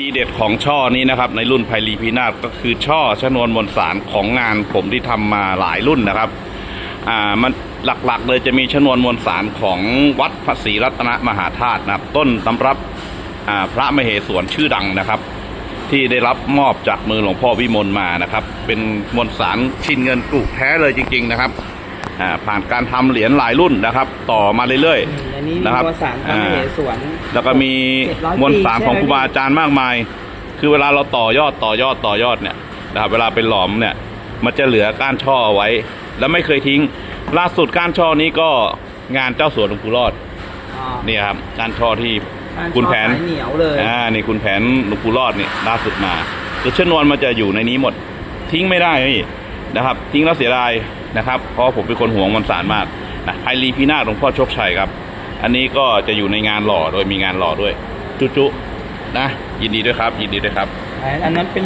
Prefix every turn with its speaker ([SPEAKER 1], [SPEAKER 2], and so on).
[SPEAKER 1] ทีเด็ดของช่อนี้นะครับในรุ่นไพลีพีนาศก็คือช่อชนวนมวลสารของงานผมที่ทำมาหลายรุ่นนะครับอ่ามันหลักๆ เลยจะมีชนวนมวลสารของวัดพระศรีรัตนมหาธาตุนะครับ ต้นตำรับอ่าพระมเหสวนชื่อดังนะครับ ที่ได้รับมอบจากมือหลวงพ่อวิมลมานะครับ เป็นมวลสารชิ้นเงินกรุแท้เลยจริง ๆ นะครับอ่าผ่านการทำเหรียญหลายรุ่นนะครับ ต่อมาเรื่อย
[SPEAKER 2] อันนี้
[SPEAKER 1] ๆ
[SPEAKER 2] มี
[SPEAKER 1] นะครับ
[SPEAKER 2] มวลสารพระมเหสวน
[SPEAKER 1] แล้วก็มี
[SPEAKER 2] 700
[SPEAKER 1] มวลสารของ
[SPEAKER 2] ปี
[SPEAKER 1] ครูบาอาจารย์มากมาย คือเวลาเราต่อยอดต่อยอดต่อยอดเนี่ยนะครับเวลาเป็นหลอมเนี่ย มันจะเหลือก้านช่อเอาไว้ แล้วไม่เคยทิ้ง ล่าสุดก้านช่อนี้ก็งานเจ้าสัวหลวงปู่รอด
[SPEAKER 2] อ๋อ
[SPEAKER 1] นี่ครับก้านช่อที่
[SPEAKER 2] การ
[SPEAKER 1] คุณแผน
[SPEAKER 2] ชอบสายเหนียวเลย
[SPEAKER 1] อ่านี่คุณแผนหลวงปู่รอดนี่ล่าสุดมาคือชนวนมันจะอยู่ในนี้หมด ทิ้งไม่ได้พี่นะครับ ทิ้งแล้วเสียดายนะครับ เพราะผมเป็นคนห่วงมันสารมากนะไพลีพีนาศหลวงพ่อโชคชัยครับ อันนี้ก็จะอยู่ในงานหล่อโดยมีงานหล่อด้วย จุจุนะ ยินดีด้วยครับ ยินดีด้วยครับ
[SPEAKER 2] อันนั้นเป็น